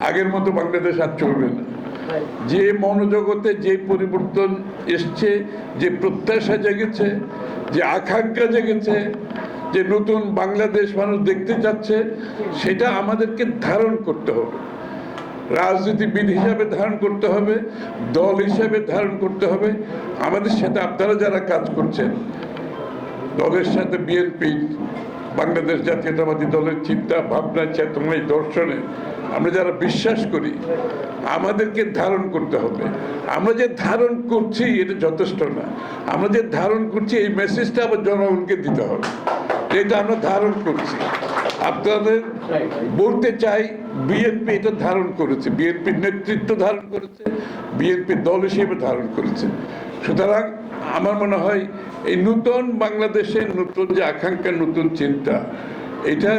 আগের মতো বাংলাদেশ আর চলবে না। যে মনোজগতে যে পরিবর্তন এসছে, যে প্রত্যাশা জেগেছে, যে আকাঙ্ক্ষা জেগেছে, যে নতুন বাংলাদেশ মানুষ দেখতে চাচ্ছে, সেটা আমাদেরকে ধারণ করতে হবে। রাজনীতিবিদ হিসাবে ধারণ করতে হবে, দল হিসাবে ধারণ করতে হবে। আমাদের সাথে আপনারা যারা কাজ করছেন, দলের সাথে বিএনপি বাংলাদেশ জাতীয়তাবাদী দলের চিন্তা, ভাবনা চেতনায় দর্শনে আমরা যারা বিশ্বাস করি, আমাদেরকে ধারণ করতে হবে। আমরা যে ধারণ করছি, এটা যথেষ্ট না। আমরা যে ধারণ করছি, এই মেসেজটা আবার জনগণকে দিতে হবে। এটা আমরা ধারণ করছি। আপনাদের বলতে চাই বিএনপি এটা ধারণ করেছে। বিএনপির নেতৃত্ব ধারণ করেছে। বিএনপি দল হিসেবে ধারণ করেছে। সুতরাং আমার মনে হয় এই নূতন বাংলাদেশের নতুন যে আকাঙ্ক্ষা, নতুন চিন্তা, এটা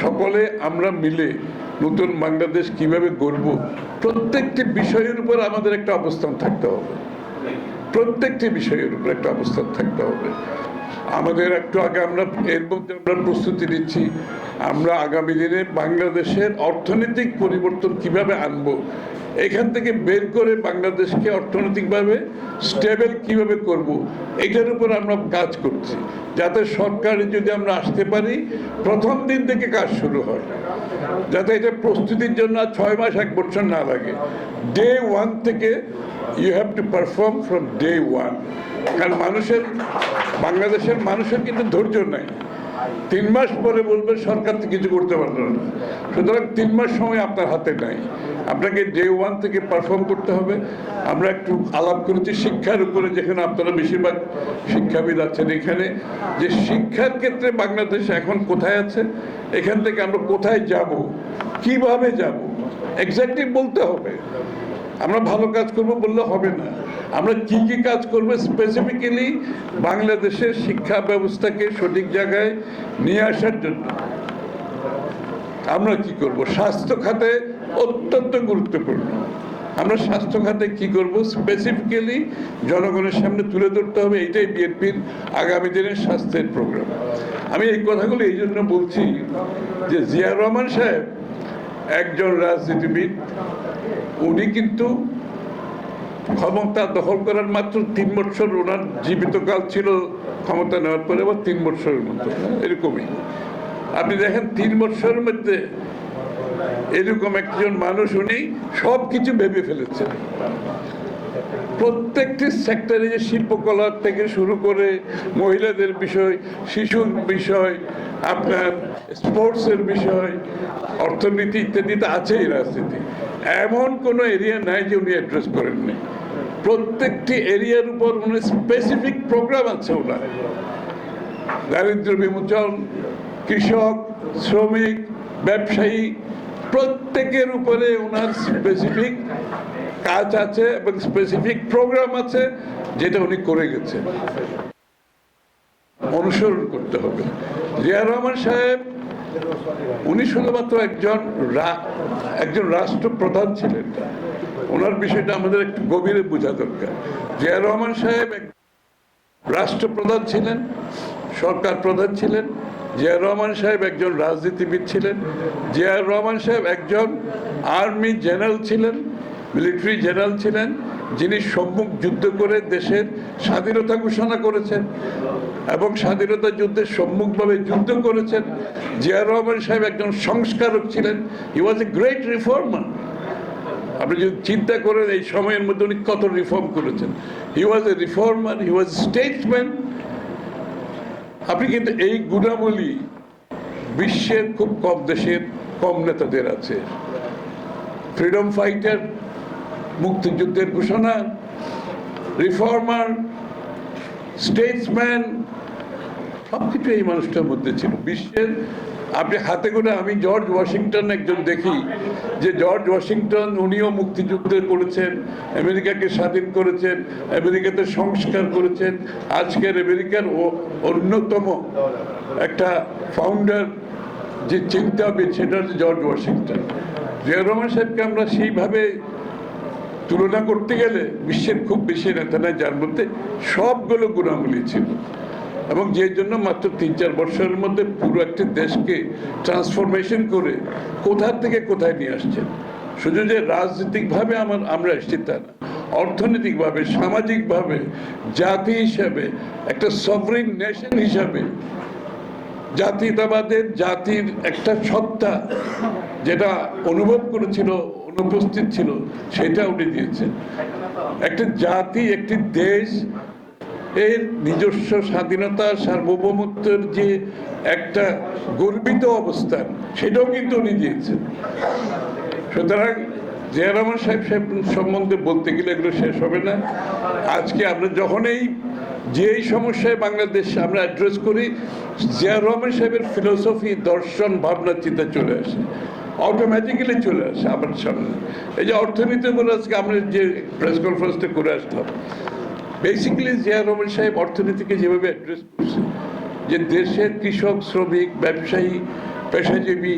সকলে আমরা মিলে নতুন বাংলাদেশ কীভাবে গড়ব, প্রত্যেকটি বিষয়ের উপর আমাদের একটা অবস্থান থাকতে হবে। প্রত্যেকটি বিষয়ের উপর একটা অবস্থান থাকতে হবে। আমাদের একটু আগে আমরা এর মধ্যে আমরা প্রস্তুতি নিচ্ছি। আমরা আগামী দিনে বাংলাদেশের অর্থনৈতিক পরিবর্তন কীভাবে আনব, এখান থেকে বের করে বাংলাদেশকে অর্থনৈতিকভাবে স্টেবল কীভাবে করব, এটার উপর আমরা কাজ করছি। যাতে সরকারে যদি আমরা আসতে পারি, প্রথম দিন থেকে কাজ শুরু হয়। যাতে এটা প্রস্তুতির জন্য ছয় মাস, এক বছর না লাগে। ডে ওয়ান থেকে you have to perform from day one কারণ মানুষের, বাংলাদেশের মানুষের কিন্তু ধৈর্য নাই। তিন মাস পরে বলবে সরকার তো কিছু করতে পারল না। সুতরাং তিন মাস সময় আপনার হাতে নাই। আপনাকে ডে ওয়ান থেকে পারফর্ম করতে হবে। আমরা একটু আলাপ করেছি শিক্ষার উপরে, যেখানে আপনারা বেশিরভাগ শিক্ষাবিদ আছেন এখানে। যে শিক্ষার ক্ষেত্রে বাংলাদেশ এখন কোথায় আছে? এখান থেকে আমরা কোথায় যাব? কীভাবে যাব? এক্স্যাক্টলি বলতে হবে। আমরা ভালো কাজ করব বললে হবে না। আমরা কি কি কাজ করব স্পেসিফিক্যালি বাংলাদেশের শিক্ষা ব্যবস্থাকে সঠিক জায়গায় নিয়ে আসার জন্য। আমরা কি করব? স্বাস্থ্য খাতে অত্যন্ত গুরুত্বপূর্ণ। আমরা স্বাস্থ্য খাতে কি করব? স্পেসিফিক্যালি জনগণের সামনে তুলে ধরতে হবে। এইটাই বিএনপির আগামী দিনের স্বাস্থ্যের প্রোগ্রাম আমি এই কথাগুলো এই জন্য বলছি যে জিয়া রহমান সাহেব একজন রাজনীতিবিদ, উনি কিন্তু ক্ষমতা দখল করার মাত্র তিন বছর ওনার জীবিত কাল ছিল ক্ষমতা নেওয়ার পরে, আবার তিন বছরের মতো। এরকমই। আপনি দেখেন, তিন বছরের মধ্যে এরকম একজন মানুষ, উনি সব কিছু ভেবে ফেলেছেন। প্রত্যেকটি সেক্টরে যে শিল্পকলা থেকে শুরু করে মহিলাদের বিষয়, শিশুর বিষয়, আপনার স্পোর্টসের বিষয়, অর্থনীতি ইত্যাদিতে আছেই রাজনীতি। এমন কোনো এরিয়া নাই যে উনি অ্যাড্রেস করেননি। প্রত্যেকটি এরিয়ার উপর উনি স্পেসিফিক প্রোগ্রাম আছে ওনার। দারিদ্র বিমোচন, কৃষক, শ্রমিক, ব্যবসায়ী প্রত্যেকের উপরে ওনার স্পেসিফিক কাজ আছে এবং স্পেসিফিক প্রোগ্রাম আছে, যেটা উনি করে গেছেন। অনুসরণ করতে হবে। জিয়া রহমান সাহেব, উনি শুধুমাত্র একজন একজন রাষ্ট্রপ্রধান ছিলেন। ওনার বিষয়টা আমাদের একটু গভীরে বোঝা দরকার। জিয়া রহমান সাহেব রাষ্ট্রপ্রধান ছিলেন, সরকার প্রধান ছিলেন। জিয়া রহমান সাহেব একজন রাজনীতিবিদ ছিলেন, জিয়া রহমান সাহেব একজন আর্মি জেনারেল ছিলেন, মিলিটারি জেনারেল ছিলেন, যিনি সম্মুখ যুদ্ধ করে দেশের স্বাধীনতা ঘোষণা করেছেন এবং স্বাধীনতা যুদ্ধের সম্মুখভাবে যুদ্ধ করেছেন। জিয়া রহমান সাহেব একজন সংস্কারক ছিলেন হি ওয়াজ এ গ্রেট রিফর্মার আপনি যদি চিন্তা করেন, এই সময়ের মধ্যে উনি কত রিফর্ম করেছেন। হি ওয়াজ এ রিফর্মার হি ওয়াজ স্টেটসম্যান আপনি কিন্তু এই গুণাবলী বিশ্বের খুব কম দেশের কম নেতাদের আছে। ফ্রিডম ফাইটার মুক্তিযুদ্ধের ঘোষণা রিফর্মার স্টেটসম্যান সব কিছু এই মানুষটার মধ্যে ছিল। বিশ্বের আপনি হাতে করে আমি জর্জ ওয়াশিংটন একজন দেখি, যে জর্জ ওয়াশিংটন উনিও মুক্তিযুদ্ধ করেছেন, আমেরিকাকে স্বাধীন করেছেন, আমেরিকাতে সংস্কার করেছেন। আজকের আমেরিকার ও- অন্যতম একটা ফাউন্ডার যে চিন্তাবিদ সেটা হচ্ছে জর্জ ওয়াশিংটন জিয়া রহমান সাহেবকে আমরা সেইভাবে তুলনা করতে গেলে বিশ্বের খুব বেশি নেতা নাই, যার মধ্যে সবগুলো গুণাবলী ছিল। এবং যে জন্য মাত্র তিন চার বছরের মধ্যে পুরো একটা দেশকে ট্রান্সফরমেশন করে কোথা থেকে কোথায় নিয়ে আসছেন শুধু যে রাজনৈতিকভাবে আমার, আমরা এসেছি তা না, অর্থনৈতিকভাবে, সামাজিকভাবে, জাতি হিসাবে, একটা সভরিন নেশন হিসাবে জাতীয়তাবাদের জাতির একটা সত্তা যেটা অনুভব করেছিল, অনুপস্থিত ছিল, সেটা উনি দিয়েছেন। একটা জাতি, একটি দেশ এর নিজস্ব স্বাধীনতা সার্বভৌমত্বের যে একটা গর্বিত অবস্থান, সেটাও কিন্তু উনি দিয়েছেন। সুতরাং জিয়া সাহেব সাহেব সম্বন্ধে বলতে গেলে এগুলো শেষ হবে না। আজকে আমরা যখন এই, যেই সমস্যায় বাংলাদেশ আমরা অ্যাড্রেস করি, জিয়া রহমান সাহেবের ফিলোসফি দর্শন, ভাবনা, চিন্তা চলে আসে। অটোমেটিক্যালি চলে আসে আমার সামনে। এই যে অর্থনীতি বলে আজকে আমরা যে প্রেস কনফারেন্সটা করে আসলাম বেসিক্যালি জিয়া রহমান সাহেব অর্থনীতিকে যেভাবে অ্যাড্রেস করছে, যে দেশের কৃষক, শ্রমিক, ব্যবসায়ী, পেশাজীবী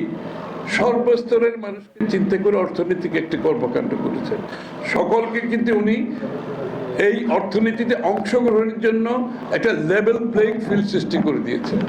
সর্বস্তরের মানুষকে চিন্তা করে অর্থনীতিকে একটি কর্মকাণ্ড করেছেন সকলকে কিন্তু উনি এই অর্থনীতিতে অংশগ্রহণের জন্য একটা লেভেল প্লেইং ফিল্ড সৃষ্টি করে দিয়েছেন।